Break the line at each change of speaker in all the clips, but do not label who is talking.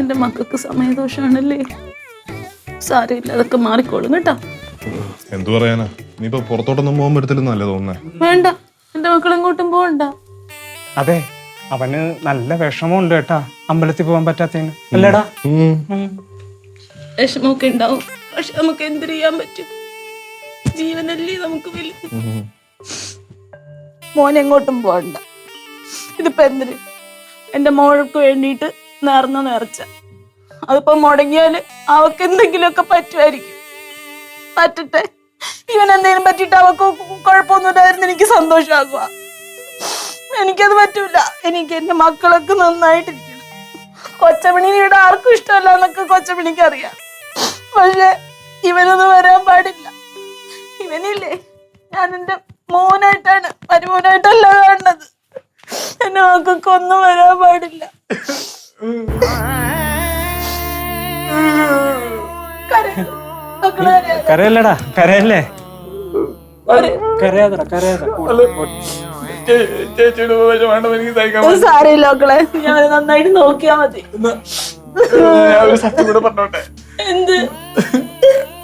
എന്റെ മക്കൾക്ക് സമയദോഷമാണല്ലേ സാരമില്ല അതൊക്കെ മാറിക്കോളും കേട്ടോ.
എന്തു പറയാനാ? നീ ഇപ്പൊ പുറത്തോട്ടൊന്നും പോകാൻ പറ്റത്തില്ലെന്നല്ലേ തോന്നുന്നേ?
വേണ്ട. എന്റെ മക്കൾ എങ്ങോട്ടും പോകണ്ട.
അതെ അവന് നല്ല വിഷമമുണ്ട് കേട്ടാ. അമ്പലത്തിൽ പോകാൻ പറ്റാത്തതിന്. അല്ലേടാ?
വിഷമമൊക്കെ ഉണ്ടാവും. പക്ഷെ നമുക്ക് എന്ത് ചെയ്യാൻ പറ്റും? ജീവനല്ലേ നമുക്ക് വലുത്. മോൻ എങ്ങോട്ടും പോകണ്ട. ഇതിപ്പോ എന്തിന്? എന്റെ മോൾക്ക് വേണ്ടിയിട്ട് നേർന്ന നേർച്ച. അതിപ്പോ മുടങ്ങിയാൽ അവക്ക് എന്തെങ്കിലുമൊക്കെ പറ്റുമായിരിക്കും പറ്റട്ടെ. ഇവൻ എന്തെങ്കിലും പറ്റിയിട്ട് അവക്ക് കുഴപ്പമൊന്നുമില്ലായിരുന്നു എനിക്ക് സന്തോഷമാകുക എനിക്കത് പറ്റൂല. എനിക്ക് എന്റെ മക്കളൊക്കെ നന്നായിട്ടിരിക്കണം. കൊച്ചമണിനെ ഇവിടെ ആർക്കും ഇഷ്ടമല്ല എന്നൊക്കെ കൊച്ചമണിക്ക് അറിയാം. പക്ഷെ ഇവനൊന്നും വരാൻ പാടില്ല. ഇവനില്ലേ? ഞാൻ എന്റെ മോനായിട്ടാണ് മരുമോനായിട്ടല്ല കാണുന്നത്. എന്റെ മക്കൾക്ക് ഒന്നും വരാൻ പാടില്ല.
കരയല്ലടാ കരയല്ലേ? കരയാതടാ
മക്കളെ. ഞാൻ നന്നായിട്ട് നോക്കിയാ മതി.
സത്യം കൂടെ പറഞ്ഞോട്ടെ?
എന്ത്?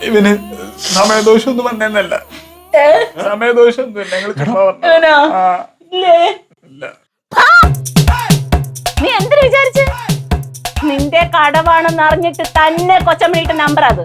ഇവന് സമയദോഷം ഒന്നും? സമയദോഷം ഒന്നും ഞങ്ങൾ
നീ എന്തിനു വിചാരിച്ചു? നിന്റെ കടവാണെന്ന് അറിഞ്ഞിട്ട് തന്നെ കൊച്ചമ്മണിട്ട് നമ്പർ അത്.